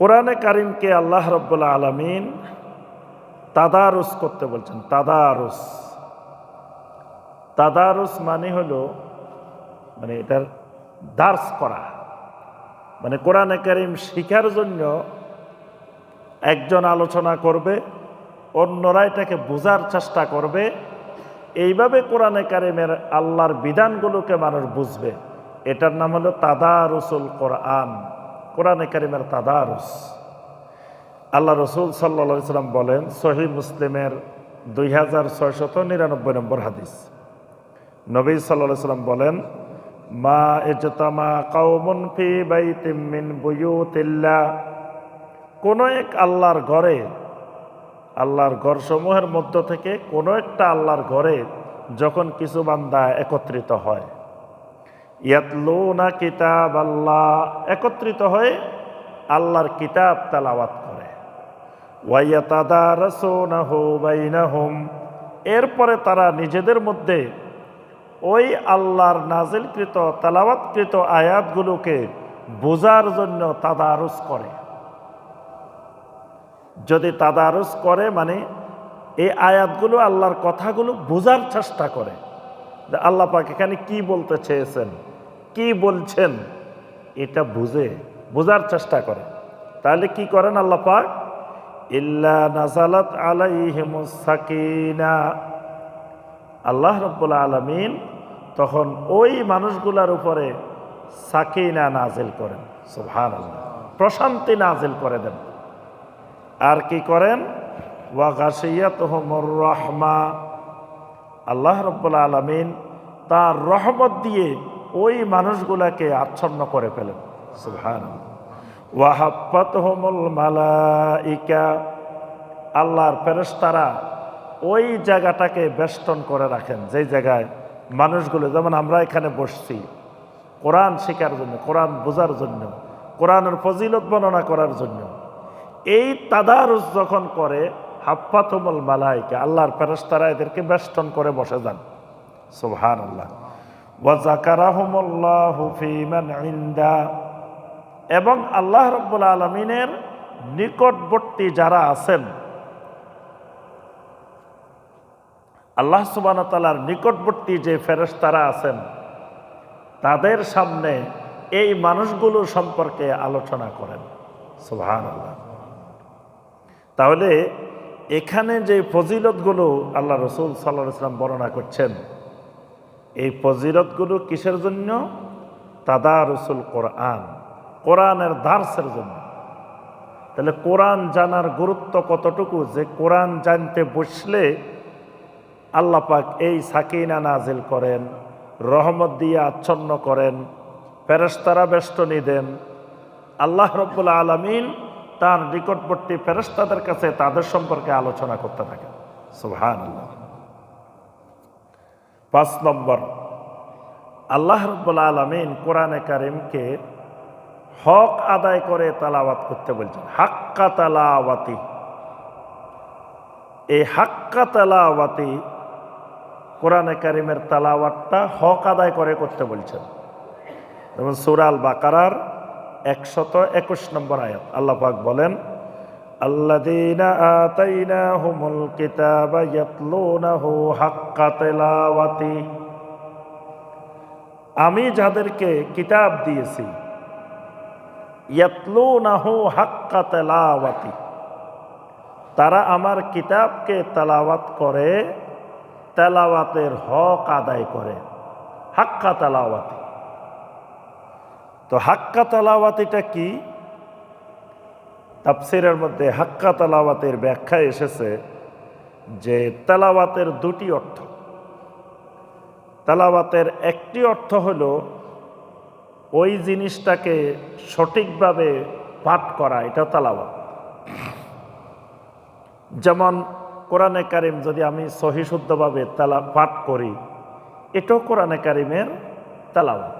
কোরআনে কারিমকে আল্লাহ রব্বুল্লা আলমিন তাদারুস করতে বলছেন, তাদারুস। তাদারুস মানে হলো মানে এটার দার্স করা। মানে কোরআনে কারিম শিখার জন্য একজন আলোচনা করবে, অন্যরা এটাকে বোঝার চেষ্টা করবে। এইভাবে কোরআনে কারিমের আল্লাহর বিধানগুলোকে মানুষ বুঝবে। এটার নাম হলো তাদারুসুল কোরআন। কোরআনে কারিমের তাদারুস। আল্লাহ রসুল সাল্লা সাল্লাম বলেন সহি মুসলিমের দুই হাজার ছয়শত নিরানব্বই নম্বর হাদিস। নবী সাল্লাহ সাল্লাম বলেন, মা এজতামা কাউমুন ফি বাইতিম মিন বুয়ুতিল্লাহ। কোনো এক আল্লাহর ঘরে, আল্লাহর ঘরসমূহের মধ্য থেকে কোনো একটা আল্লাহর ঘরে যখন কিছু বান্দা একত্রিত হয় ইয়াতলুনা কিতাব আল্লাহ একত্রিত হয়ে আল্লাহর কিতাব তালাওয়াত করে। এরপরে তারা নিজেদের মধ্যে ওই আল্লাহর নাজিলকৃত, তালাওয়াতকৃত আয়াতগুলোকে বোঝার জন্য তাদারুস করে। যদি তাদারুস করে মানে এই আয়াতগুলো, আল্লাহর কথাগুলো বোঝার চেষ্টা করে। আল্লাহ পাক এখানে কি বলতে চেয়েছেন? কি বলছেন? এটা বুঝে, বোঝার চেষ্টা করে। তাহলে কি করেন আল্লাহ পাক? ইল্লা নাজালাত আলাইহিমুস সাকিনা। আল্লাহ রব্বুল আলমিন তখন ওই মানুষগুলার উপরে সাকিনা নাজিল করেন। আল্লাহ প্রশান্তি নাজিল করে দেন। আর কি করেন? ওয়াগাশিয়াত রহমা। আল্লাহ রব্বুল আলমিন তার রহমত দিয়ে ওই মানুষগুলাকে আচ্ছন্ন করে ফেলেন সুবহান ওয়াহাব্বাত হোমল মালাইকা। আল্লাহর ফেরেশতারা ওই জায়গাটাকে বেষ্টন করে রাখেন। যেই জায়গায় মানুষগুলো, যেমন আমরা এখানে বসছি, কোরআন শেখার জন্য, কোরআন বোঝার জন্য, কোরআনের ফজিলত বর্ণনা করার জন্য, এই তাদারুস যখন করে হাফাতুমল মালাইকে, আল্লাহর ফেরস্তারা এদেরকে বেষ্টন করে বসে যান। সোহান আল্লাহ এবং আল্লাহ রব্বুল আলমিনের নিকটবর্তী যারা আছেন, আল্লাহ সুবান তালার নিকটবর্তী যে ফেরেশতারা আছেন, তাদের সামনে এই মানুষগুলো সম্পর্কে আলোচনা করেন। সুবহান আল্লাহ তাহলে এখানে যে ফজিলতগুলো আল্লাহ রসুল সাল্লাহ ইসলাম বর্ণনা করছেন এই ফজিলতগুলো কিসের জন্য? তাদা রসুল কোরআন। কোরআনের দার্সের জন্য। তাহলে কোরআন জানার গুরুত্ব কতটুকু? যে কোরআন জানতে বসলে আল্লাহ পাক এই সাকিনা নাজিল করেন, রহমত দিয়ে আচ্ছন্ন করেন ফেরেস্তারা বেষ্টনী দেন। আল্লাহ রব্বুল আলমিন তার নিকটবর্তী ফেরেস্তাদের কাছে তাদের সম্পর্কে আলোচনা করতে থাকেন। সুহান আল্লাহ পাঁচ নম্বর, আল্লাহ রব্বুল আলমিন কোরআনে কারিমকে হক আদায় করে তালাওয়াত করতে বলছেন। হাক্কা তালাওয়াতি। এই হাক্কা তালাওয়াতি কোরআনে কারিমের তালাওয়াতটা হক আদায় করে করতে বলছেন। যেমন সুরাল বাকারার একশত একুশ নম্বর আয়াত। আল্লাহ পাক বলেন আল্লাযীনা আতাইনাহুমুল কিতাবা ইয়াতলুনাহু হাক্কা তিলাওয়াতি। আমি যাদেরকে কিতাব দিয়েছি, ইয়াতলুনাহু হাক্কা তিলাওয়াতি। তারা আমার কিতাবকে তালাওয়াত করে, তেলাওয়াতের হক আদায় করে, হাক্কা তালাওয়াতি। তো হাক্কা তালাওয়াতিটা কি? তাফসিরের মধ্যে হাক্কা তালাওয়াতের ব্যাখ্যা এসেছে যে তেলাওয়াতের দুটি অর্থ। তেলাওয়াতের একটি অর্থ হল ওই জিনিসটাকে সঠিকভাবে পাঠ করা, এটা তালাওয়াত। যেমন কোরআনে কারিম যদি আমি সহিশুদ্ধভাবে তালা, পাঠ করি, এটাও কোরআনে কারিমের তালাওয়াত।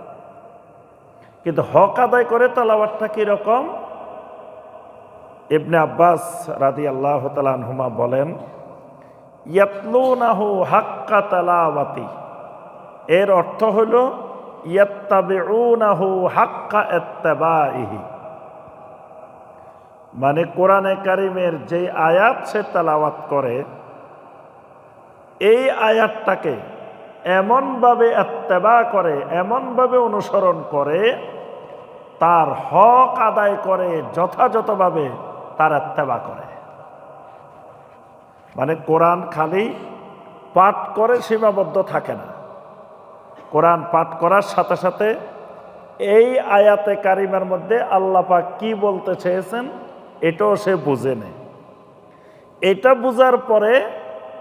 কিন্তু হক আদায় করে তালাওয়াতটা কীরকম? ইবনে আব্বাস রাদি আল্লাহ তালহুমা বলেন, ইয়াতলুনাহু হাক্কা তালাওয়াতি। এর অর্থ হল, ইয়াত্তাবিউনাহু হাক্কা ইত্তাবাইহি মানে কোরআনে কারিমের যে আয়াত সে তালাওয়াত করে, এই আয়াতটাকে এমনভাবে এত্তেবা করে, এমনভাবে অনুসরণ করে, তার হক আদায় করে যথাযথভাবে তার এত্তেবা করে। মানে কোরআন খালি পাঠ করে সীমাবদ্ধ থাকে না। কোরআন পাঠ করার সাথে সাথে এই আয়াতে কারিমার মধ্যে আল্লাহ পাক কি বলতে চেয়েছেন, এটাও সে বুঝে নেয়। এটা বুঝার পরে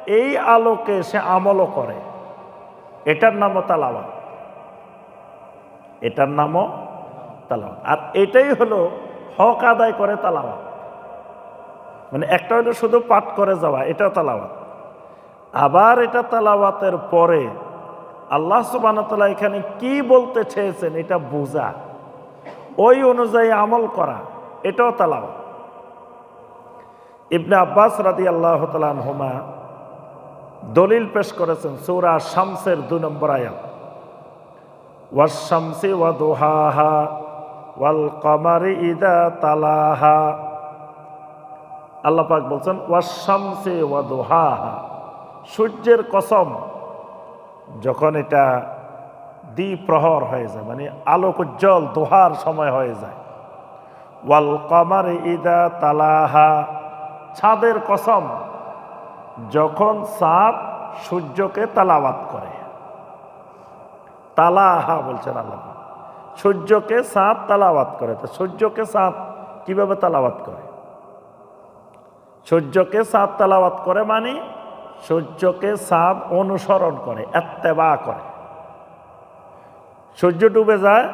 এই আলোকে সে আমলও করে। এটার নামও তালাওয়াত। এটার নামও তালাওয়াত। আর এটাই হলো হক আদায় করে তালাওয়াত। মানে একটা হলো শুধু পাঠ করে যাওয়া, এটা তালাওয়াত। আবার এটা তালাওয়াতের পরে আল্লাহ সুবানতলা এখানে কি বলতে চেয়েছেন এটা বোঝা। ওই অনুযায়ী আমল করা, এটাও তালাওয়াত। ইবনে আব্বাস রাদি আল্লাহ হুমা দলিল পেশ করেছেন সৌরা শামসের দুই নম্বর আয়াত। ওয়াশামসি ওয়া দোহাহা ওয়াল কমারি ইদা তালাহা। আল্লাহ পাক বলছেন ওয়াশামসি ওয়া দোহাহা সূর্যের কসম, যখন এটা দ্বিপ্রহর হয়ে যায় মানে আলোক উজ্জ্বল, দোহার সময় হয়ে যায়। ওয়াল কমারি ইদা তালাহা। ছাদের কসম, যখন সাত সূর্যকে তালাবাত করে। তালাহা বলছেন আল্লাহ সূর্যকে সাত তালাবাত করে। তো সূর্যকে সাত কীভাবে তালাবাত করে? সূর্যকে সাত তালাবাত করে মানে সূর্যকে সাত অনুসরণ করে, এত্তেবা করে। সূর্য ডুবে যায়,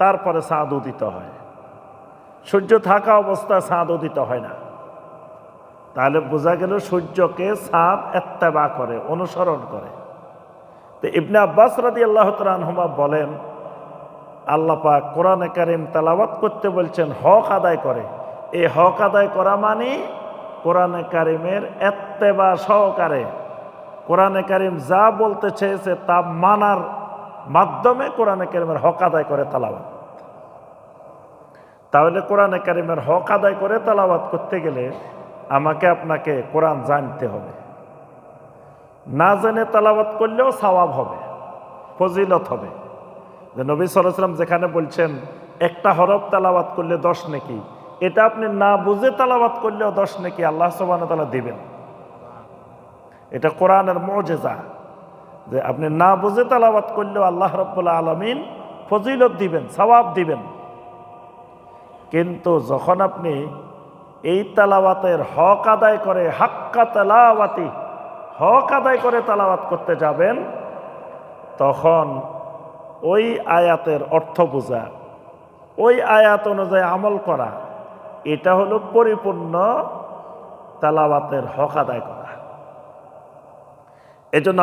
তারপরে সাঁদ উদিত হয়। সূর্য থাকা অবস্থায় সাঁদ উদিত হয় না। তাহলে বোঝা গেল সূর্যকে সাপ এত্তেবা করে, অনুসরণ করে। তো ইবনে আব্বাস রাদি আল্লাহ তালহুমা বলেন, আল্লাহ পাক কোরআনে কারিম তালাবাত করতে বলছেন, হক আদায় করে। এই হক আদায় করা মানে কোরআনে কারিমের এত্তেবা সহকারে, কোরআনে কারিম যা বলতে চেয়েছে তা মানার মাধ্যমে কোরআনে কারিমের হক আদায় করে তালাবাত তাহলে কোরআনে কারিমের হক আদায় করে তালাবাত করতে গেলে আমাকে আপনাকে কোরআন জানতে হবে। না জেনে তালাবাত করলেও সওয়াব হবে, ফজিলত হবে। যে নবী সরাসলাম যেখানে বলছেন, একটা হরফ তালাবাত করলে দশ নাকি এটা আপনি না বুঝে তালাবাত করলেও দশ নাকি আল্লাহ সবান তালা দিবেন। এটা কোরআনের মজেজা যে আপনি না বুঝে তালাবাত করলেও আল্লাহ রব্বুল্লা আলমিন ফজিলত দিবেন, সওয়াব দিবেন। কিন্তু যখন আপনি এই তালাওয়াতের হক আদায় করে, হাক্কা তালাওয়াতি, হক আদায় করে তালাওয়াত করতে যাবেন, তখন ওই আয়াতের অর্থ বোঝা, ওই আয়াত অনুযায়ী আমল করা এটা হলো পরিপূর্ণ তালাবাতের হক আদায় করা। এজন্য